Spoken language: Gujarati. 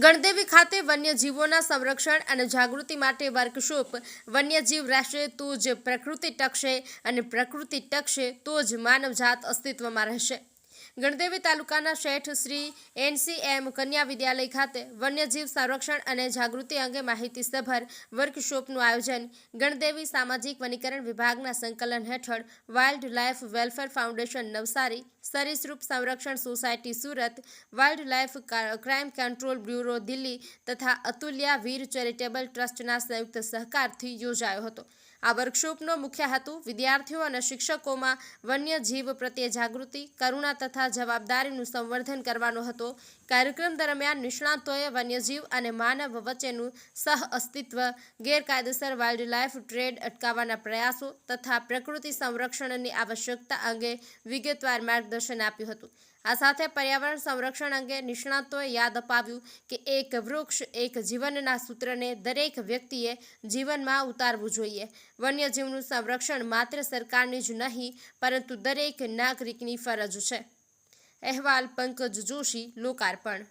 ગણદેવી ખાતે વન્યજીવોના સંરક્ષણ અને જાગૃતિ માટે વર્કશોપ, વન્યજીવ રહેશે તો જ પ્રકૃતિ ટકશે અને પ્રકૃતિ ટકશે તો જ માનવજાત અસ્તિત્વમાં રહેશે. ગણદેવી તાલુકાના શેઠ શ્રી એનસીએમ કન્યા વિદ્યાલય ખાતે વન્યજીવ સંરક્ષણ અને જાગૃતિ અંગે માહિતીસભર વર્કશોપનું આયોજન ગણદેવી સામાજિક વનીકરણ વિભાગના સંકલન હેઠળ wild life welfare foundation Navsari સરીસૃપ સંરક્ષણ society Surat wild life crime control bureau Delhi તથા અતુલ્યા વીર ચેરિટેબલ ટ્રસ્ટના સંયુક્ત સહકારથી યોજાયો હતો. આ વર્કશોપનો મુખ્ય હેતુ વિદ્યાર્થીઓ અને શિક્ષકોમાં વન્યજીવ પ્રત્યે જાગૃતિ, કરુણા તથા જવાબદારીનું સંવર્ધન કરવાનો હતો. કાર્યક્રમ દરમિયાન નિષ્ણાતોએ વન્યજીવ અને માનવ વચ્ચેનું સહ અસ્તિત્વ, ગેરકાયદેસર વાઇલ્ડ લાઇફ ટ્રેડ અટકાવવાના પ્રયાસો તથા પ્રકૃતિ સંરક્ષણની આવશ્યકતા અંગે વિગતવાર માર્ગદર્શન આપ્યું હતું. આ સાથે પર્યાવરણ સંરક્ષણ અંગે નિષ્ણાતોએ યાદ અપાવ્યું કે એક વૃક્ષ એક જીવનના સૂત્રને દરેક વ્યક્તિએ જીવનમાં ઉતારવું જોઈએ. વન્યજીવનું સંરક્ષણ માત્ર સરકારની જ નહીં, પરંતુ દરેક નાગરિકની ફરજ છે. અહેવાલ પંકજ જોશી, લોકાર્પણ